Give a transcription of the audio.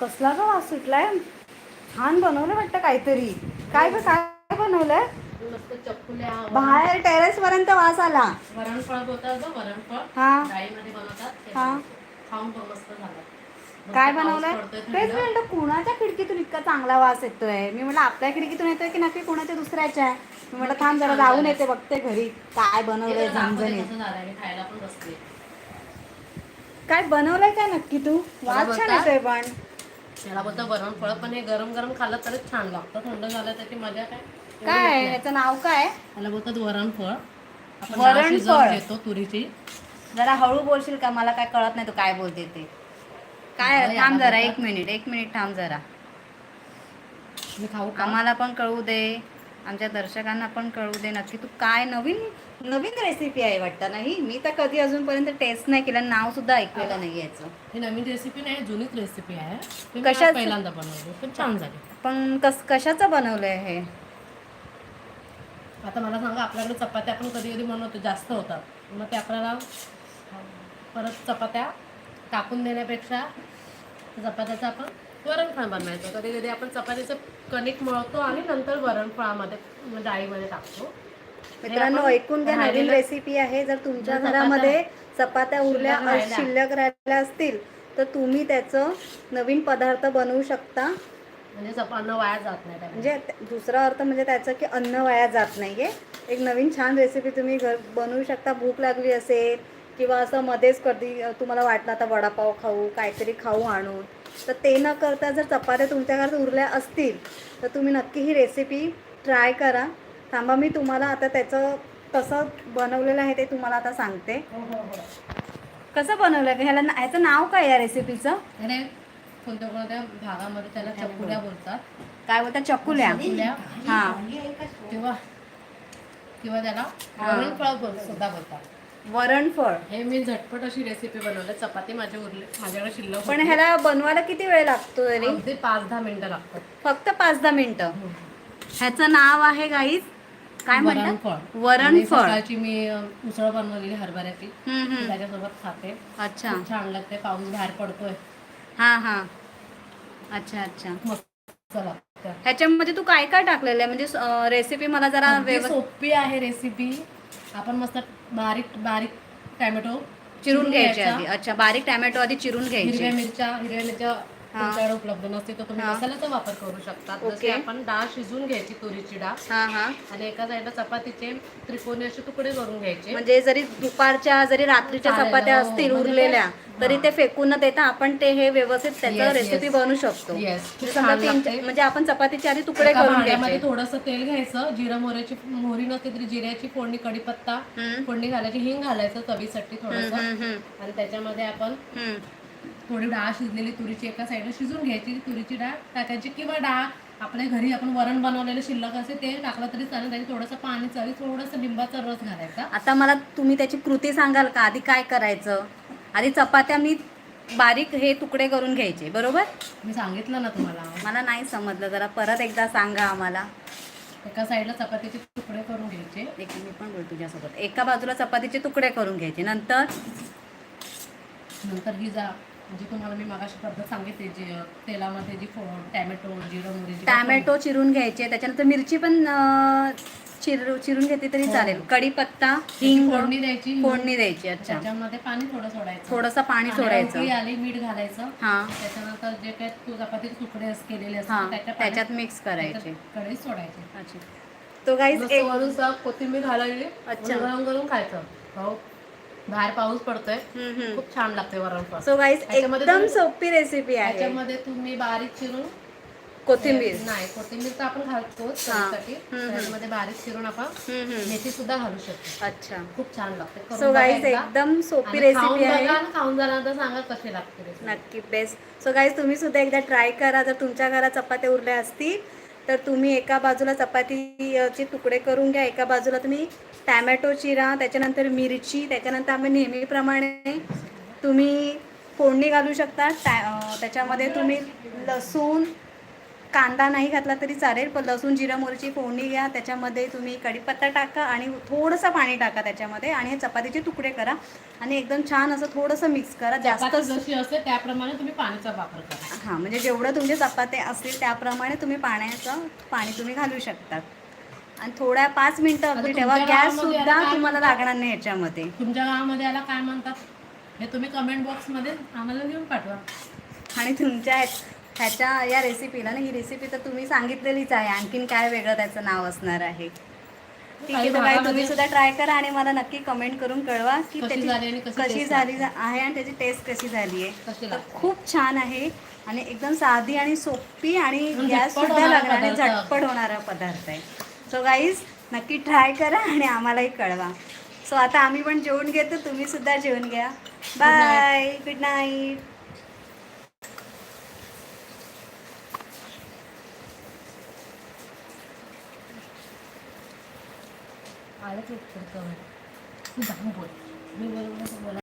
कसला ग वास सुटलाय? छान बनवलं वाटतं काहीतरी. काय ग काय बनवलंय? मस्त चकुल्या बाहेर टेरेस पर्यंत वास आला. वरणफळ वरणफळ. हा. डाळीमध्ये बनवतात ते हा. खाऊन पण मस्त झालं. मस्त काय बनवलंय? तेच म्हणलं. कुणाच्या खिडकीतून इतका चांगला वास येतोय? मी म्हटलं आपल्या खिडकीतून येतोय की नक्की कुणाच्या दुसऱ्याच्या? आहे मी म्हटलं थांब जरा जाऊन येते बघते घरी. काय बनवलंय खायला पण बसते काय बनवलंय काय नक्की तू? वास छान? येतोय पण. त्याला बोलतं वरणफळ पण हे गरम गरम खाल्लं तरच छान लागतं. थंड झालं त्याची मजा काय? काय. याचं नाव काय त्याला बोलतात आपण वरणफळ. डाळ शिजवून घेतो तुरीची. जरा हळू बोलशील का? मला काय कळत नाही तू काय बोलते ते. काय थांब याला जरा एक मिनिट एक मिनिट थांब जरा. मी खाऊ का? आम्हाला पण कळू दे. आमच्या दर्शकांना पण कळू दे. नक्की तू काय नवीन नवीन रेसिपी आहे वाटतं नाही? मी तर कधी अजूनपर्यंत टेस्ट नाही केलं नाव सुद्धा ऐकलेलं नाही याचं. ही नवीन रेसिपी नाही जुनीच रेसिपी आहे. मी? आज पहिल्यांदा बनवली पण छान झाली. पण कस कशाचं बनवलंय हे? आता मला सांगा आपल्याकडे चपात्या आपण कधी कधी बनवतो जास्त होतात. मग ते आपल्याला परत चपात्या टाकून देण्यापेक्षा चपात्याचं आपण वरणफळ बनवायचं. कधी कधी आपण चपातीचं कणिक मळतो आणि नंतर वरणफळामध्ये डाळीमध्ये टाकतो. मित्रांनो ऐकून घ्या नवीन रेसिपी आहे. जर तुमच्या घरामध्ये चपात्या उरल्या शिल्लक राहिल्या. असतील तर तुम्ही त्याचं नवीन पदार्थ बनवू शकता. म्हणजे चप अन्न वाया जात नाही त्यामध्ये. म्हणजे दुसरा अर्थ म्हणजे त्याचं की अन्न वाया जात नाहीये. एक नवीन छान रेसिपी तुम्ही घर बनवू शकता. भूक लागली असेल किंवा असं मध्येच कधी तुम्हाला वाटलं आता वडापाव खाऊ काहीतरी खाऊ आणून तर ते न करता जर चपात्या तुमच्या घरात उरल्या असतील तर तुम्ही नक्की ही रेसिपी ट्राय करा. थांबा मी तुम्हाला आता त्याचं कसं बनवलेलं आहे ते तुम्हाला आता सांगते. हो हो हो. कसं बनवलं का ह्याला ह्याचं नाव काय या रेसिपीचं आणि कोणत्या कोणत्या भागामध्ये त्याला चकुल्या बोलतात. काय बोलतात? चकुल्या. चकुल्या. हां. किंवा किंवा त्याला वरणफळ बोल सुद्धा बोलतात. वरणफळ. हे मी झटपट अशी रेसिपी बनवली चपाती माझे उरले माझ्याकडे शिल्लक पण होती. ह्याला बनवायला किती वेळ लागतो अगदी पाच दहा मिनिटं लागतात. फक्त पाच दहा मिनिटं. ह्याचं नाव आहे गाईज काय म्हणतात वरणफळ आणि वरणफळ सकाळची मी अ, उसळ बनवलेली हरभऱ्याची. हम्म, ती हम्म. त्याच्यासोबत खाते. अच्छा. खूप छान लागते पाऊस बाहेर पडतोय. हा हा. अच्छा अच्छा. मस्त लागतं. ह्याच्यामध्ये तू काय काय टाकलेलं आहे? म्हणजे रेसिपी मला जरा अगदी व्यवस्थित सोपी आहे रेसिपी आपण मस्त बारीक बारीक टॅमॅटो चिरून घ्यायचे. आधी. अच्छा बारीक टॅमॅटो आधी चिरून हिरव्या घ्यायचे मिरच्या हिरव्या मिरच्या. तुमच्याकडे उपलब्ध नसते तर तुम्ही. मसाल्याचा वापर करू शकता जसे. आपण डाळ शिजवून घ्यायची तुरीची डाळ हा हा आणि एका साईडला चपातीचे त्रिकोणी असे तुकडे करून घ्यायचे म्हणजे जरी दुपारच्या जरी रात्रीच्या चालेल, चपात्या हो, असतील म्हणजे उरलेल्या तरी. ते फेकून न देता आपण ते हे व्यवस्थित त्याचं Yes, रेसिपी. बनवू शकतो Yes, म्हणजे खूप समजा छान तीन लागते. म्हणजे आपण चपातीचे आधी तुकडे एका करून भांड्यामध्ये घ्यायचे थोडंसं तेल घ्यायचं जिरं मोहरीची मोहरी नसते तरी जिऱ्याची फोडणी कढीपत्ता हम्म, फोडणी घालायची हिंग घालायचं चवीसाठी थोडंसं हम्म, हम्म, आणि त्याच्यामध्ये आपण हम्म. थोडी डाळ शिजलेली तुरीची एका साईडला शिजून घ्यायची तुरीची डाळ टाकायची किंवा डाळ आपल्या घरी आपण वरण बनवलेलं शिल्लक असे ते टाकलं तरी चालेल त्याची थोडंसं पाणी चवी थोडंसं लिंबाचा रस घालायचा. आता मला तुम्ही त्याची कृती सांगाल का? आधी काय करायचं? आधी चपात्या मी बारीक हे तुकडे करून घ्यायचे बरोबर? मी सांगितलं ना तुम्हाला. मला नाही समजलं जरा परत एकदा सांगा आम्हाला. एका साईडला चपातीचे तुकडे करून घ्यायचे. एक मी पण बोल तुझ्यासोबत. एका बाजूला चपातीचे तुकडे करून घ्यायचे. नंतर? नंतर ही जा. म्हणजे तुम्हाला मी मागाशी पद्धत सांगितली जी तेलामध्ये जी फो टॅमॅटो जिरं मोहरी जी टॅमॅटो चिरून घ्यायचे त्याच्यानंतर मिरची पण अं, चिर चिरून घेतली तरी हो. चालेल. कढीपत्ता त्याची हिंग फोडणी द्यायची फोडणी द्यायची अच्छा. त्याच्यामध्ये पाणी थोडं सोडायचं. थोडंसं पाणी सोडायचं. उकळी आली मीठ घालायचं. हा. त्याच्यानंतर जे काय तू चपातीचे तुकडे अस- केलेले हा. असतात त्याच्या त्याच्यात मिक्स करायचे. कढई सोडायचे. अच्छा. तो गाईज एक वरून कोथिंबीर घालायची अच्छा. गरम गरम खायचं. हो. बाहेर पाऊस पडतोय. खूप छान लागते वरण पण. सो त्याच्यामध्ये एकदम सोपी रेसिपी आहे. त्याच्यामध्ये तुम्ही बारीक चिरून कोथिंबीर. नाही कोथिंबीर तर आपण घालतो हम्म. त्याच्यामध्ये बारीक चिरून आपण. मेथी सुद्धा घालू शकतो. अच्छा. खूप छान लागते सो एकदा. एकदम सोपी रेसिपी आहे. खाऊन झाल्यानंतर सांगा कशी लागते. नक्की बेस्ट सो गाईज तुम्ही सुद्धा एकदा ट्राय करा. जर तुमच्या घरात चपात्या उरल्या असतील तर तुम्ही एका बाजूला चपातीचे तुकडे करून घ्या. एका बाजूला तुम्ही टॅमॅटो चिरा त्याच्यानंतर मिरची त्याच्यानंतर आम्ही नेहमीप्रमाणे तुम्ही फोडणी घालू शकता. टॅ त्याच्यामध्ये तुम्ही लसूण कांदा नाही घातला तरी चालेल पण लसूण जिरं मोहरीची फोडणी घ्या. त्याच्यामध्ये तुम्ही कढीपत्ता टाका आणि थोडंसं पाणी टाका त्याच्यामध्ये आणि हे चपातीचे तुकडे करा आणि एकदम छान असं थोडंसं मिक्स करा. जास्त जशी असते त्याप्रमाणे तुम्ही पाण्याचा वापर करा. हां म्हणजे जेवढं तुमचे चपाते असतील त्याप्रमाणे तुम्ही पाण्याचं पाणी तुम्ही घालू शकतात आणि थोड्या पाच मिनटं अगदी ठेवा गॅस सुद्धा तुम्हाला लागणार नाही याच्यामध्ये. तुमच्या गावामध्ये याला काय म्हणतात? हे तुम्ही कमेंट बॉक्समध्ये आम्हाला लिहून पाठवा. आणि तुमच्या ह्या- ह्याच्या या रेसिपीला ना ही रेसिपी तर तुम्ही सांगितलेलीच आहे. आणखीन काय वेगळं त्याचं नाव असणार आहे? ठीक आहे तर तुम्ही सुद्धा ट्राय करा आणि मला नक्की कमेंट करून कळवा की कशी त्याची कशी झाली आहे आणि त्याची टेस्ट कशी झाली आहे तर खूप छान आहे आणि एकदम साधी आणि सोपी आणि गॅस सुद्धा लागणार आणि. झटपट होणारा पदार्थ आहे. सो गाईज नक्की ट्राय करा आणि आम्हालाही कळवा. सो आता आम्ही पण जेवून घेतो तुम्ही सुद्धा जेवून घ्या. बाय गुड नाईट आलं बोल मी बरोबर बोला